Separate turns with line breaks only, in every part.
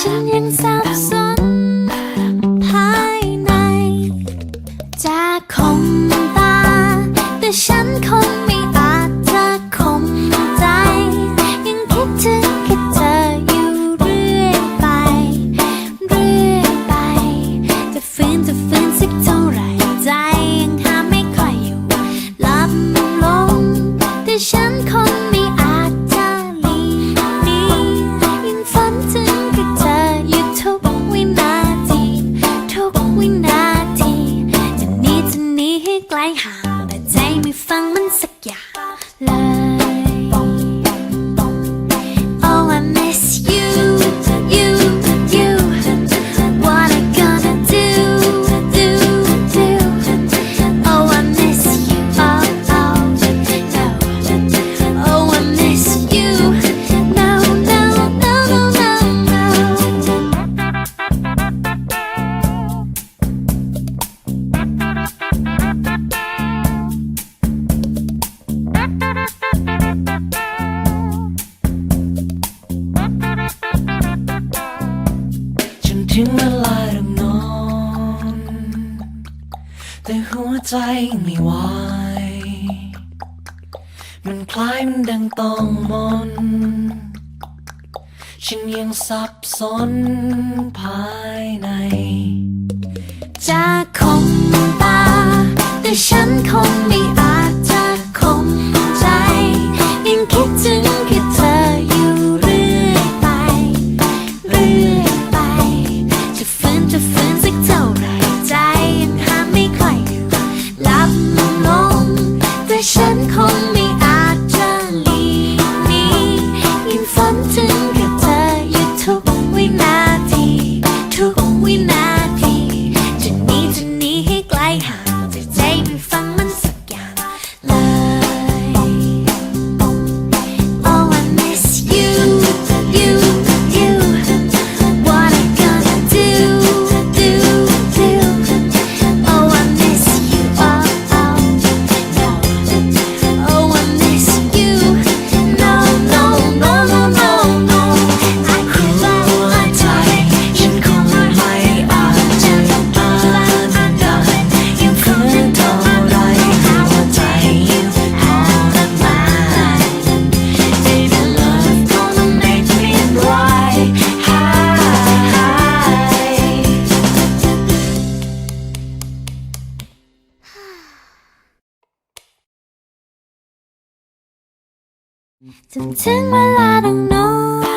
心影三碎 ฉันยังสับสนภายในจะคงตา แต่
ฉัน
คงมี to take I
don't know.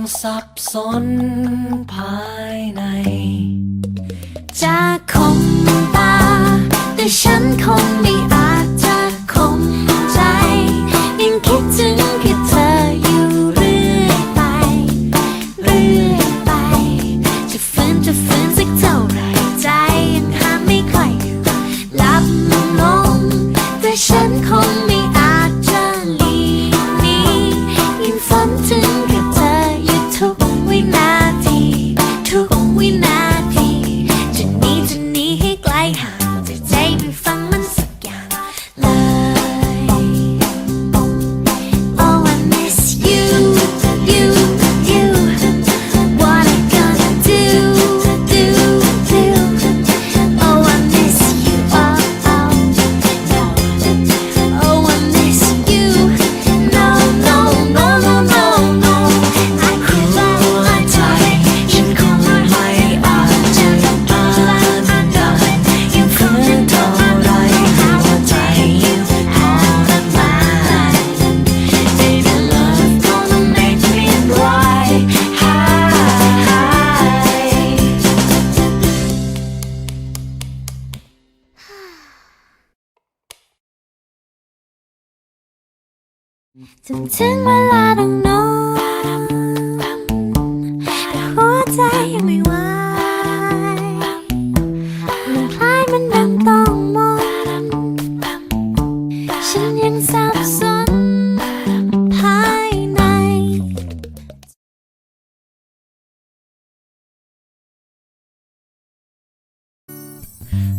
ัง
สับสนภายในจะคงตา แต่ฉันคงไม่ จนถึงเวลาต้อง
นอนแต่หัวใจยัง
ไม่ไหวมันคล้ายมันดังต้องมนฉันยังสับสนภายใน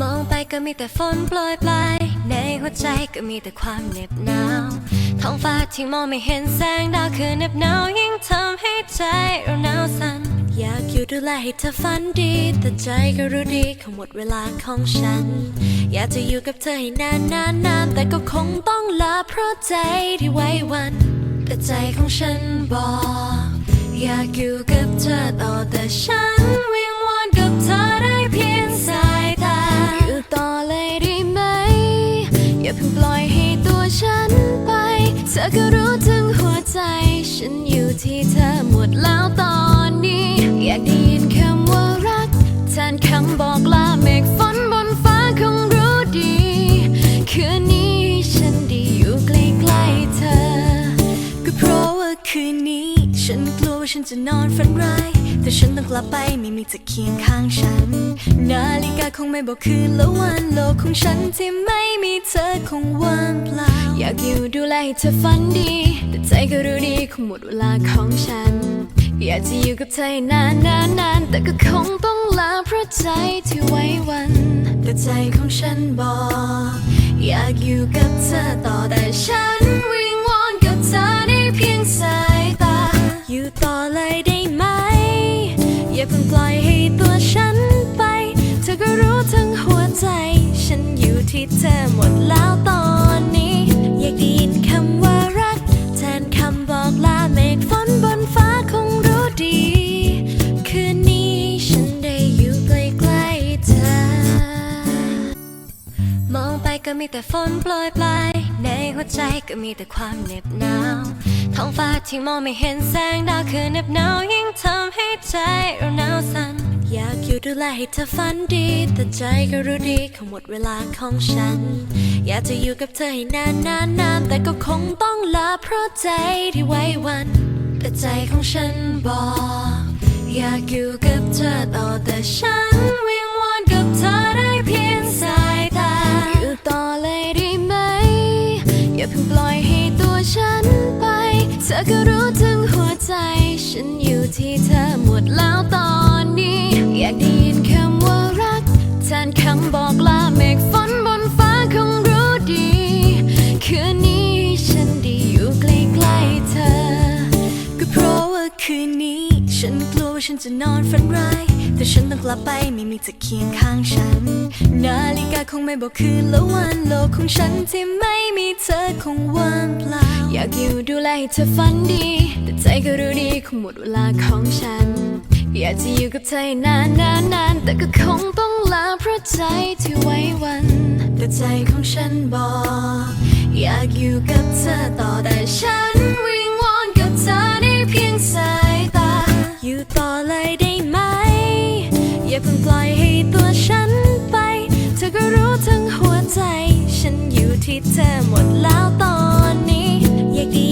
มองไปก็มีแต่ฝนโปรยปลายในหัวใจก็มีแต่ความเหน็บหนาว ท้องฟ้าที่มองไม่เห็นแสงดาวคือเหน็บหนาวยิ่งทำให้ใจเราหนาวสั่นอยากอยู่ดูแลให้เธอฝันดี แต่ใจก็รู้ดีเขหมดเวลาของฉัน อยากจะอยู่กับเธอให้นานนานนานแต่ก็คงต้องลาเพราะใจที่ไว้วัน แต่ใจของฉันบอก อยากอยู่กับเธอต่อแต่ฉันวิงวอนกับเธอได้เพียงสายตาอยู่ต่อเลยได้ไหม อย่าเพิ่งปล่อยให้ตัวฉัน เธอก็รู้ถึงหัวใจ ฉันอยู่ที่เธอหมดแล้วตอนนี้ อยากได้ยินคำว่ารักแทนคำบอกลาเมฆฝนบนฟ้าคงรู้ดี คืน ฉันจะนอนฝันร้าย แต่ฉันต้องกลับไปไม่มีเธอเคียงข้างฉัน นาฬิกาคงไม่บอกคืนและวันโลกของฉันที่ไม่มีเธอคงว่างเปล่า อยากอยู่ดูแลให้เธอฝันดี แต่ใจก็รู้ดีคงหมดเวลาของฉัน อยากจะอยู่กับเธอนานนานนานแต่ก็คงต้องลาเพราะใจที่ไว้วัน แต่ใจของฉันบอก อยากอยู่กับเธอต่อแต่ฉันวิงวอนกับเธอได้เพียงสายตาอยู่ต เลยได้ไหม อย่าเพิ่งปล่อยให้ตัวฉันไป เธอก็รู้ทั้งหัวใจ ฉันอยู่ที่เธอหมดแล้วตอนนี้ อยากได้ยินคำว่ารัก แทนคำบอกลาเมฆฝนบนฟ้าคงรู้ดี คืนนี้ฉันได้อยู่ใกล้ๆเธอ มองไปก็มีแต่ฝนโปรยปลายในหัวใจก็มีแต่ความเหน็บหนาว ท้องฟ้าที่มองไม่เห็นแสงดาวคือเหน็บหนาวยิ่งทำให้ใจเราหนาวสั่นอยากอยู่ดูแลให้เธอฝันดี แต่ใจก็รู้ดีเขหมดเวลาของฉัน อยากจะอยู่กับเธอให้นานนานนานแต่ก็คงต้องลาเพราะใจที่ไว้วัน แต่ใจของฉันบอก อยากอยู่กับเธอต่อแต่ฉันวิงวอนกับเธอได้เพียงสายตาอยู่ต่อเลยได้ไหม อย่าเพิ่งปล่อยให้ตัวฉัน เธอก็รู้ถึงหัวใจ ฉันอยู่ที่เธอหมดแล้วตอนนี้ อยากได้ยินคำว่ารักแทนคำบอกลาเมฆฝนบนฟ้าคงรู้ดี คืนนี้ฉันได้อยู่ใกล้ๆเธอ ก็เพราะว่าคืนนี้ ฉันกลัวว่าฉันจะนอนฝันร้าย แต่ฉันต้องกลับไปไม่มีเธอเคียงข้างฉัน คงไม่บอกคืนและวันโลกของฉันที่ไม่มีเธอคงว่างเปล่า อยากอยู่ดูแลให้เธอฝันดี แต่ใจก็รู้ดีคงหมดเวลาของฉัน อยากจะอยู่กับเธอนานนานนานแต่ก็คงต้องลาเพราะใจที่ไว้วัน แต่ใจของฉันบอก อยากอยู่กับเธอต่อแต่ฉันวิงวอนกับเธอได้เพียงสา ಕಿಟಕಿ